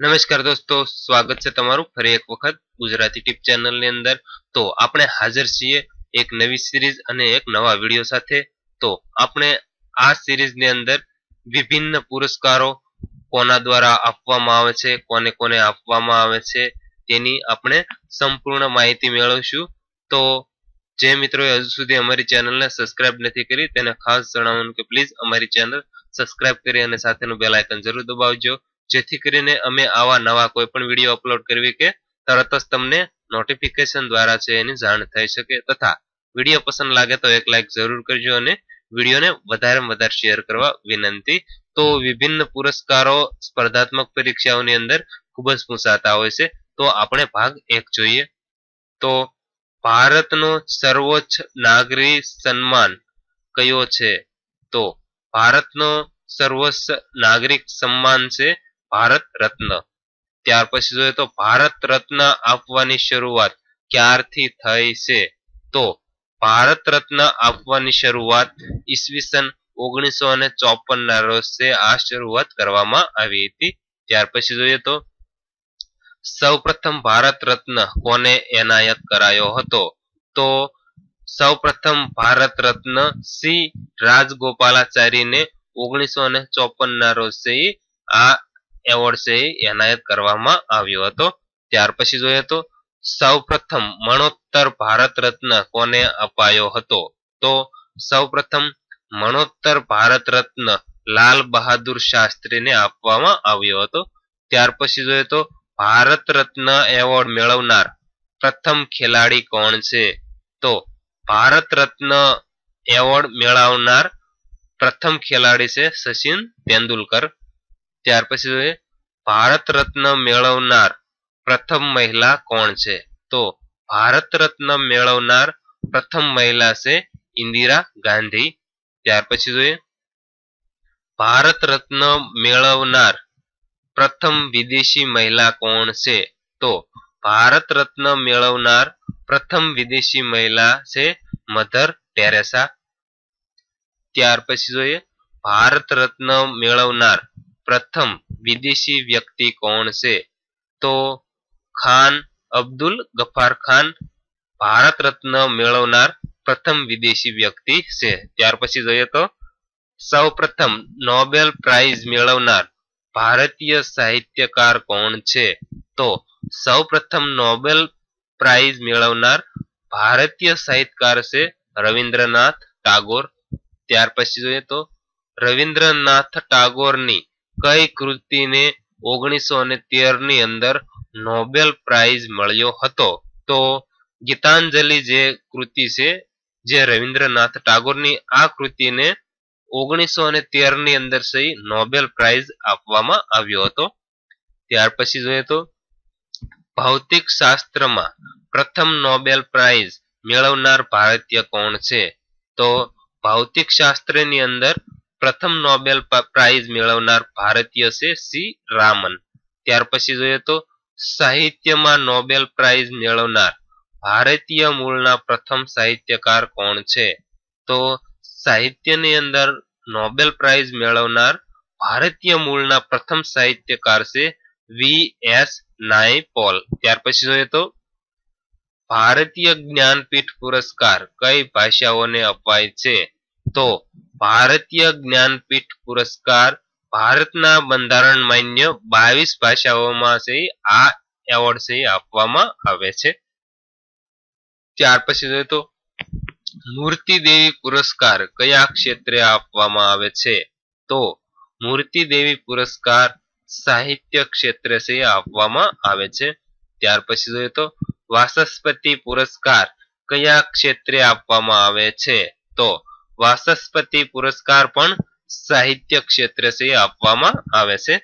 નમસ્કાર દોસ્તો, સ્વાગત છે તમારું ફરી એક વખત ગુજરાતી ટીપ ચેનલની અંદર. તો આપણે હાજર છીએ એક નવી સિરીઝ અને એક નવા વીડિયો સાથે. તો આપણે આ સિરીઝની અંદર વિભિન્ન પુરસ્કારો કોના દ્વારા આપવામાં આવે છે, કોને કોને આપવામાં આવે છે, તેની આપણે સંપૂર્ણ માહિતી મેળવશું. તો જે મિત્રોએ હજુ સુધી અમારી ચેનલને સબસ્ક્રાઇબ નથી કરી, તેને ખાસ જણાવવાનું કે પ્લીઝ અમારી ચેનલ સબસ્ક્રાઇબ કરી અને સાથેનું બેલ આઇકન જરૂર દબાવજો. જેથી કરીને અમે આવા નવા કોઈ પણ વીડિયો અપલોડ કરવી કે તરત જ તમને નોટિફિકેશન દ્વારા છે એની જાણ થઈ શકે. તથા વીડિયો પસંદ લાગે તો એક લાઈક જરૂર કરજો અને વિડીયોને વધારે વધારે શેર કરવા વિનંતી. તો વિભિન્ન પુરસ્કારો સ્પર્ધાત્મક પરીક્ષાઓની અંદર ખૂબ જ પૂછાતા હોય છે. તો આપણે ભાગ એક જોઈએ. તો ભારતનો સર્વોચ્ચ નાગરિક સન્માન કયો છે? તો ભારતનો સર્વોચ્ચ નાગરિક સન્માન છે ભારત રત્ન. ત્યાર પછી જોઈએ તો ભારત રત્ન આપવાની શરૂઆત ક્યારથી થઈ છે? તો ભારત રત્ન આપવાની શરૂઆત ઈસવીસન ઓગણીસો અને ચોપન ના રોજ આ શરૂઆત કરવામાં આવી હતી. ત્યાર પછી જોઈએ તો સૌપ્રથમ ભારત રત્ન કોને એનાયત કરાયો હતો? તો સૌપ્રથમ ભારત રત્ન સી. રાજગોપાલાચારીને ઓગણીસો ચોપન ના રોજ આ એવોર્ડ છે એનાયત કરવામાં આવ્યો હતો. ત્યાર પછી જોઈએ તો, સૌપ્રથમ મણોત્તર ભારત રત્ન કોને અપાયો હતો? તો સૌપ્રથમ મણોત્તર ભારત રત્ન લાલ બહાદુર શાસ્ત્રીને આપવામાં આવ્યો હતો. ત્યાર પછી જોઈએ તો, ભારત રત્ન એવોર્ડ મેળવનાર પ્રથમ ખેલાડી કોણ છે? તો ભારત રત્ન એવોર્ડ મેળવનાર પ્રથમ ખેલાડી છે સચિન તેંડુલકર. ત્યાર પછી જોઈએ ભારત રત્ન મેળવનાર પ્રથમ મહિલા કોણ છે? તો ભારત રત્ન મેળવનાર પ્રથમ મહિલા છે ઇન્દિરા ગાંધી. ત્યાર પછી જોઈએ. ભારત રત્ન મેળવનાર પ્રથમ વિદેશી મહિલા કોણ છે? તો ભારત રત્ન મેળવનાર પ્રથમ વિદેશી મહિલા છે મધર ટેરેસા. ત્યાર પછી જોઈએ. ભારત રત્ન મેળવનાર પ્રથમ વિદેશી વ્યક્તિ કોણ છે? તો ખાન અબ્દુલ ગફાર ખાન ભારત રત્ન મેળવનાર પ્રથમ વિદેશી વ્યક્તિ છે. ત્યાર પછી જોઈએ તો સૌ પ્રથમ નોબેલ પ્રાઇઝ મેળવનાર ભારતીય સાહિત્યકાર કોણ છે? તો સૌ પ્રથમ નોબેલ પ્રાઇઝ મેળવનાર ભારતીય સાહિત્યકાર છે રવિન્દ્રનાથ ટાગોર. ત્યાર પછી જોઈએ તો રવિન્દ્રનાથ ટાગોરની કઈ કૃતિને ઓગણીસો અને તેરની અંદર નોબેલ પ્રાઇઝ મળ્યો હતો? તો ગીતાંજલિ જે કૃતિ છે, જે રવિન્દ્રનાથ ટાગોરની આ કૃતિને ઓગણીસો અને તેરની અંદર સહી નોબેલ પ્રાઇઝ આપવામાં આવ્યો હતો. ત્યાર પછી જોઈએ તો, ભૌતિક શાસ્ત્રમાં પ્રથમ નોબેલ પ્રાઇઝ મેળવનાર ભારતીય કોણ છે? તો ભૌતિક શાસ્ત્રની અંદર પ્રથમ નોબેલ પ્રાઇઝ મેળવનાર ભારતીય છે સી. રામન. ત્યાર પછી જોઈએ તો સાહિત્યમાં નોબેલ પ્રાઇઝ મેળવનાર ભારતીય મૂળના પ્રથમ સાહિત્યકાર કોણ છે? તો સાહિત્યની અંદર નોબેલ પ્રાઇઝ મેળવનાર ભારતીય મૂળના પ્રથમ સાહિત્યકાર છે વી. એસ. નાયપોલ. ત્યાર પછી જોઈએ તો ભારતીય જ્ઞાનપીઠ પુરસ્કાર કઈ ભાષાઓને અપાય છે? તો ભારતીય જ્ઞાનપીઠ પુરસ્કાર ભારતના બંધારણ માન્ય બાવીસ ભાષાઓમાં છે, આ એવોર્ડ છે આપવામાં આવે છે. ત્યાર પછી જોઈએ મૂર્તિ દેવી પુરસ્કાર કયા ક્ષેત્રે આપવામાં આવે છે? તો મૂર્તિ દેવી પુરસ્કાર સાહિત્ય ક્ષેત્રે છે આપવામાં આવે છે. ત્યાર પછી જોઈએ તો વાચસ્પતિ પુરસ્કાર કયા ક્ષેત્રે આપવામાં આવે છે? તો વાચસ્પતિ પુરસ્કાર પણ સાહિત્ય ક્ષેત્રે છે આપવામાં આવે છે.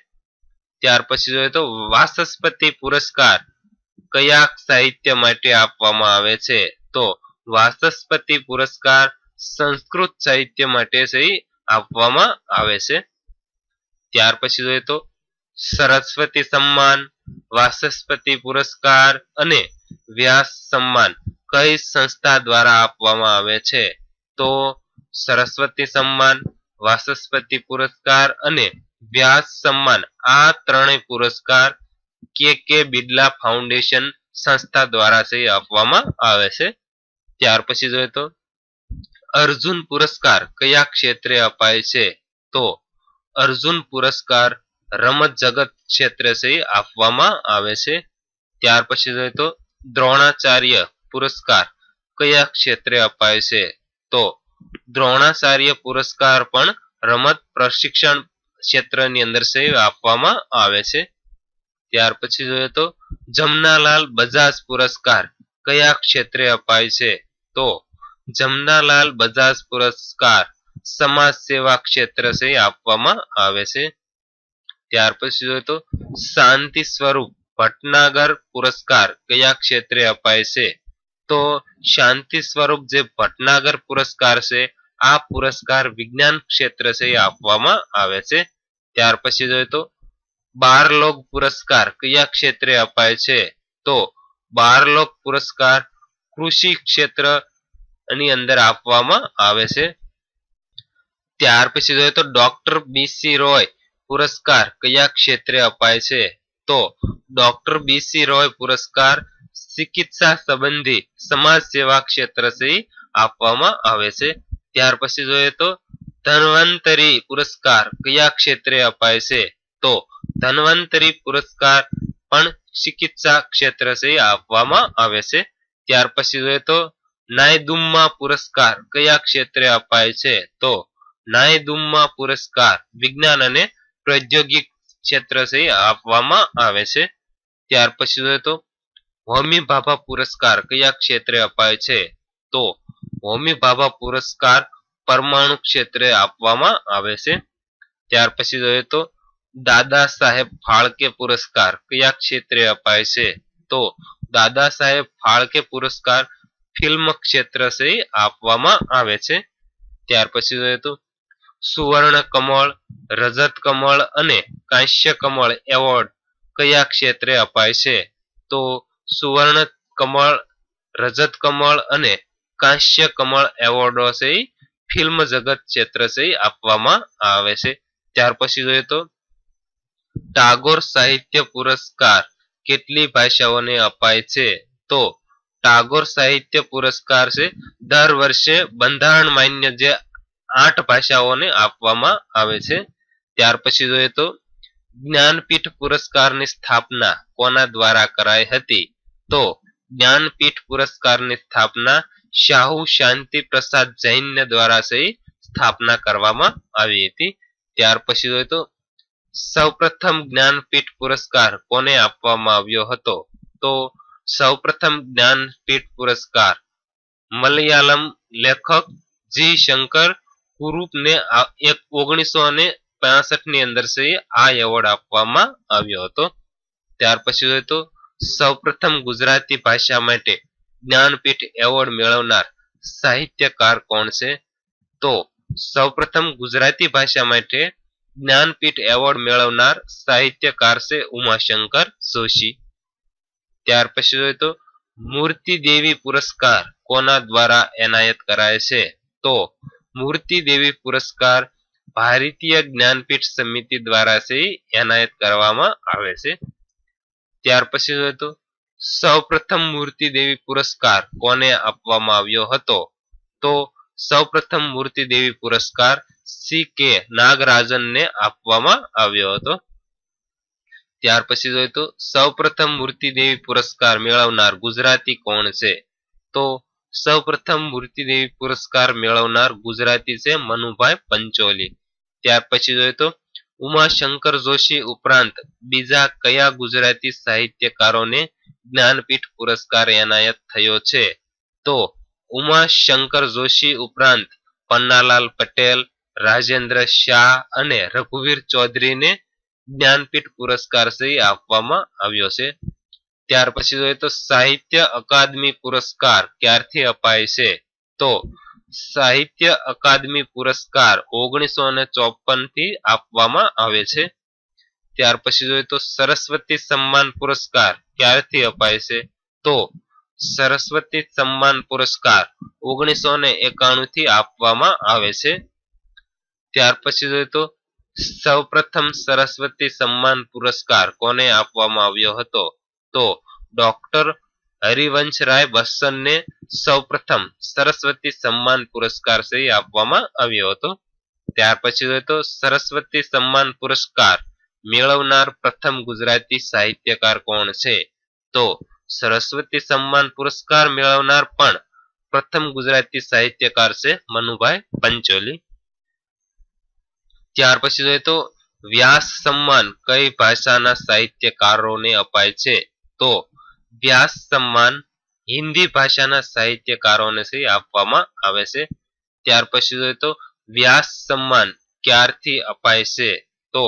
ત્યાર પછી જોઈએ તો વાસસ્પતિ પુરસ્કાર કયા સાહિત્ય માટે આપવામાં આવે છે? તો વાસસ્પતિ પુરસ્કાર સંસ્કૃત સાહિત્ય માટે આપવામાં આવે છે. ત્યાર પછી જોઈએ તો સરસ્વતી સન્માન વાચસ્પતિ પુરસ્કાર અને વ્યાસ સન્માન કઈ સંસ્થા દ્વારા આપવામાં આવે છે? તો સરસ્વતી સન્માન, વાસસ્પતિ પુરસ્કાર અને વ્યાસ સન્માન, આ ત્રણેય પુરસ્કાર કે કે બિરલા ફાઉન્ડેશન સંસ્થા દ્વારા છે આપવામાં આવે છે. ત્યાર પછી જોઈએ તો, અર્જુન પુરસ્કાર કયા ક્ષેત્રે અપાય છે? તો અર્જુન પુરસ્કાર રમત જગત ક્ષેત્રે છે આપવામાં આવે છે. ત્યાર પછી જોઈએ તો, દ્રોણાચાર્ય પુરસ્કાર કયા ક્ષેત્રે અપાય છે? તો દ્રોણાચાર્ય પુરસ્કાર પણ રમત પ્રશિક્ષણ ક્ષેત્રની અંદર છે આપવામાં આવે છે. ત્યાર પછી જોઈએ તો જમનાલાલ બજાજ પુરસ્કાર કયા ક્ષેત્રે અપાય છે? તો જમનાલાલ બજાજ પુરસ્કાર સમાજ સેવા ક્ષેત્ર છે આપવામાં આવે છે. ત્યાર પછી જોઈએ તો શાંતિ સ્વરૂપ ભટનાગર પુરસ્કાર કયા ક્ષેત્રે અપાય છે? તો શાંતિ સ્વરૂપ જે ભટનાગર પુરસ્કાર છે, આ પુરસ્કાર વિજ્ઞાન ક્ષેત્ર છે એ આપવામાં આવે છે. ત્યાર પછી જોઈએ તો બારલોક પુરસ્કાર કયા ક્ષેત્રે અપાય છે? તો બારલોક પુરસ્કાર કૃષિ ક્ષેત્રની અંદર આપવામાં આવે છે. ત્યાર પછી જોઈએ તો ડોક્ટર બીસી રોય પુરસ્કાર કયા ક્ષેત્રે અપાય છે? તો ડોક્ટર બીસી રોય પુરસ્કાર ચિકિત્સા સંબંધી સમાજ સેવા ક્ષેત્ર આપવામાં આવે છે. ત્યાર પછી જોઈએ તો ધન્વંતરી પુરસ્કાર કયા ક્ષેત્રે અપાય છે? તો ધન્વંતરી પુરસ્કાર પણ ચિકિત્સા ક્ષેત્ર આપવામાં આવે છે. ત્યાર પછી જોઈએ તો નાયદુમ્મા પુરસ્કાર કયા ક્ષેત્રે અપાય છે? તો નાયદુમ્મા પુરસ્કાર વિજ્ઞાન અને પ્રૌદ્યોગિક ક્ષેત્ર આપવામાં આવે છે. ત્યાર પછી જોઈએ તો હોમી ભાભા પુરસ્કાર કયા ક્ષેત્રે અપાય છે? તો હોમી ભાભા પુરસ્કાર પરમાણુ ક્ષેત્રે આપવામાં આવે છે. ત્યાર પછી જોઈએ તો દાદા સાહેબ ફાળકે પુરસ્કાર કયા ક્ષેત્રે અપાય છે? તો દાદા સાહેબ ફાળકે પુરસ્કાર ફિલ્મ ક્ષેત્ર છે આપવામાં આવે છે. ત્યાર પછી જોઈએ તો સુવર્ણ કમળ, રજત કમળ અને કાંસ્ય કમળ એવોર્ડ કયા ક્ષેત્રે અપાય છે? તો સુવર્ણ કમળ, રજત કમળ અને કાંસ્ય કમળ એવોર્ડો છે ફિલ્મ જગત ક્ષેત્ર છે આપવામાં આવે છે. ત્યાર પછી જોઈએ તો ટાગોર સાહિત્ય પુરસ્કાર કેટલી ભાષાઓને અપાય છે? તો ટાગોર સાહિત્ય પુરસ્કાર છે દર વર્ષે બંધારણ માન્ય જે આઠ ભાષાઓને આપવામાં આવે છે. ત્યાર પછી જોઈએ તો જ્ઞાનપીઠ પુરસ્કારની સ્થાપના કોના દ્વારા કરાઈ હતી? તો જ્ઞાનપીઠ પુરસ્કારની સ્થાપના શાહુ શાંતિ પ્રસાદ જૈન દ્વારા સ્થાપના કરવામાં આવી હતી. ત્યાર પછી જોઈએ તો સૌપ્રથમ જ્ઞાનપીઠ પુરસ્કાર કોને આપવામાં આવ્યો હતો? તો સૌપ્રથમ જ્ઞાનપીઠ પુરસ્કાર મલયાલમ લેખક જી શંકર કુરુપને એક ઓગણીસો ને ની અંદર આ એવોર્ડ આપવામાં આવ્યો હતો. ત્યાર પછી જોઈએ તો સૌપ્રથમ ગુજરાતી ભાષા માટે જ્ઞાનપીઠ એવોર્ડ મેળવનાર સાહિત્યકાર કોણ છે? તો સૌપ્રથમ ગુજરાતી ભાષા માટે જ્ઞાનપીઠ એવોર્ડ મેળવનાર સાહિત્યકાર છે ઉમાશંકર જોશી. ત્યાર પછી જોઈએ તો મૂર્તિ દેવી પુરસ્કાર કોના દ્વારા એનાયત કરાય છે? તો મૂર્તિ દેવી પુરસ્કાર ભારતીય જ્ઞાનપીઠ સમિતિ દ્વારા છે, એનાયત કરવામાં આવે છે. ત્યાર પછી તો સૌપ્રથમ મૂર્તિ દેવી પુરસ્કાર કોને આપવામાં આવ્યો હતો? તો સૌપ્રથમ મૂર્તિ દેવી પુરસ્કાર સી કે નાગરાજનને આપવામાં આવ્યો હતો. ત્યાર પછી જોઈએ સૌપ્રથમ મૂર્તિ દેવી પુરસ્કાર મેળવનાર ગુજરાતી કોણ છે? તો સૌપ્રથમ મૂર્તિ દેવી પુરસ્કાર મેળવનાર ગુજરાતી છે મનુભાઈ પંચોલી. ત્યાર પછી જોઈએ તો ઉમાશંકર જોશી ઉપરાંત બીજા કયા ગુજરાતી સાહિત્યકારોને જ્ઞાનપીઠ પુરસ્કાર એનાયત થયો છે? તો ઉમાશંકર જોશી ઉપરાંત પન્નાલાલ પટેલ, રાજેન્દ્ર શાહ અને રઘુવીર ચૌધરીને જ્ઞાનપીઠ પુરસ્કાર આપવામાં આવ્યો છે. ત્યાર પછી જોઈએ તો સાહિત્ય અકાદમી પુરસ્કાર ક્યારથી અપાય છે? તો સાહિત્ય અકાદમી પુરસ્કાર ઓગણીસો ને ચોપનથી આપવામાં આવે છે. ત્યાર પછી જોઈએ તો સરસ્વતી સન્માન પુરસ્કાર ક્યારથી અપાય છે? તો સરસ્વતી સન્માન પુરસ્કાર ઓગણીસો ને એકાણું થી આપવામાં આવે છે. ત્યાર પછી જોઈએ તો સૌપ્રથમ સરસ્વતી સન્માન પુરસ્કાર કોને આપવામાં આવ્યો હતો? તો ડોક્ટર હરિવંશરાય બચ્ચનને સૌપ્રથમ સરસ્વતી સન્માન પુરસ્કાર શ્રી આપવામાં આવ્યો હતો. ત્યાર પછી તો સરસ્વતી સન્માન પુરસ્કાર મેળવનાર પ્રથમ ગુજરાતી સાહિત્યકાર કોણ છે? તો સરસ્વતી સન્માન પુરસ્કાર મેળવનાર પણ પ્રથમ ગુજરાતી સાહિત્યકાર છે મનુભાઈ પંચોલી. ત્યાર પછી જોઈએ તો વ્યાસ સન્માન કઈ ભાષાના સાહિત્યકારોને અપાય છે? તો વ્યાસ સન્માન હિન્દી ભાષાના સાહિત્યકારોને આપવામાં આવે છે. ત્યાર પછી જોઈએ તો વ્યાસ સન્માન ક્યારથી અપાય છે? તો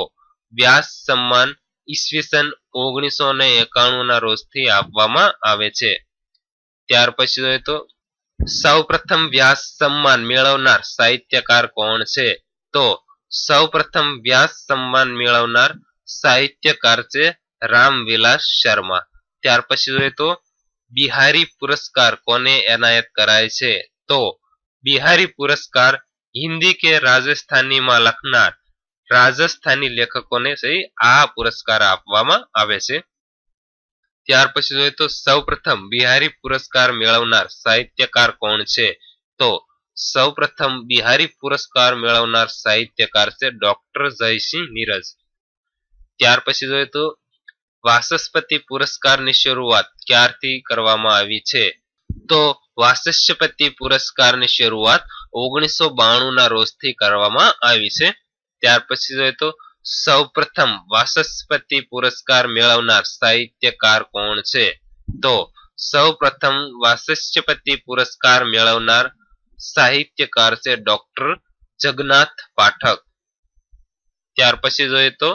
વ્યાસ સન્માન ઈસવીસન ઓગણીસો ને એકાણું ના રોજથી આપવામાં આવે છે. ત્યાર પછી જોઈએ તો સૌ પ્રથમ વ્યાસ સન્માન મેળવનાર સાહિત્યકાર કોણ છે? તો સૌ પ્રથમ વ્યાસ સન્માન મેળવનાર સાહિત્યકાર છે રામવિલાસ શર્મા. ત્યાર પછી જોઈએ તો બિહારી પુરસ્કાર કોને એનાયત કરાય છે? તો બિહારી પુરસ્કાર હિન્દી કે રાજસ્થાનીમાં લખનાર રાજસ્થાની લેખકોને આ પુરસ્કાર આપવામાં આવે છે. ત્યાર પછી જોઈએ તો સૌ પ્રથમ બિહારી પુરસ્કાર મેળવનાર સાહિત્યકાર કોણ છે? તો સૌ પ્રથમ બિહારી પુરસ્કાર મેળવનાર સાહિત્યકાર છે ડોક્ટર જયસિંહ નીરજ. ત્યાર પછી જોઈએ તો વાચસ્પતિ પુરસ્કારની શરૂઆત ક્યારથી કરવામાં આવી છે? તો વાસસ્પતિ પુરસ્કારની શરૂઆત ઓગણીસો બાણું ના રોજથી કરવામાં આવી છે. ત્યાર પછી જોઈએ તો સૌ પ્રથમ વાચસ્પતિ પુરસ્કાર મેળવનાર સાહિત્યકાર કોણ છે? તો સૌ પ્રથમ વાચસ્પતિ પુરસ્કાર મેળવનાર સાહિત્યકાર છે ડોક્ટર જગન્નાથ પાઠક. ત્યાર પછી જોઈએ તો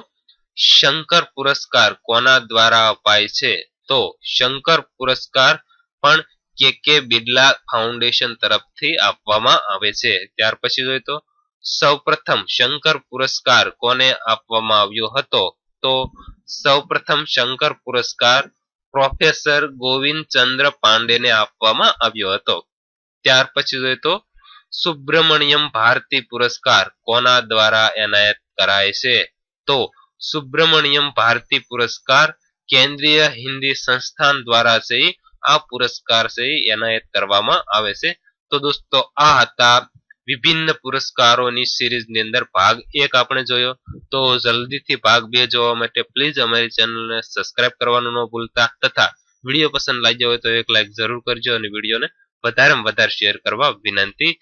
શંકર પુરસ્કાર કોના દ્વારા અપાય છે? તો શંકર પુરસ્કાર પણ કે કે બિરલા ફાઉન્ડેશન તરફથી આપવામાં આવે છે. ત્યાર પછી જોઈએ તો, સૌપ્રથમ શંકર પુરસ્કાર કોને આપવામાં આવ્યો હતો? તો સૌપ્રથમ શંકર પુરસ્કાર પ્રોફેસર ગોવિંદ ચંદ્ર પાંડેને આપવામાં આવ્યો હતો. ત્યાર પછી જોઈએ તો, સુબ્રમણ્યમ ભારતી પુરસ્કાર કોના દ્વારા એનાયત કરાય છે? તો સુબ્રમણ્યમ ભારતી પુરસ્કાર કેન્દ્રીય હિન્દી સંસ્થાન દ્વારા છે આ પુરસ્કાર છે એનાયત કરવામાં આવે છે. તો દોસ્તો, આ હતા વિભિન્ન પુરસ્કારોની સિરીઝની અંદર ભાગ એક આપણે જોયો. તો જલ્દીથી ભાગ બે જોવા માટે પ્લીઝ અમારી ચેનલને સબસ્ક્રાઇબ કરવાનું ન ભૂલતા તથા વીડિયો પસંદ લાગ્યો હોય તો એક લાઈક જરૂર કરજો અને વિડીયોને વધારેમાં વધારે શેર કરવા વિનંતી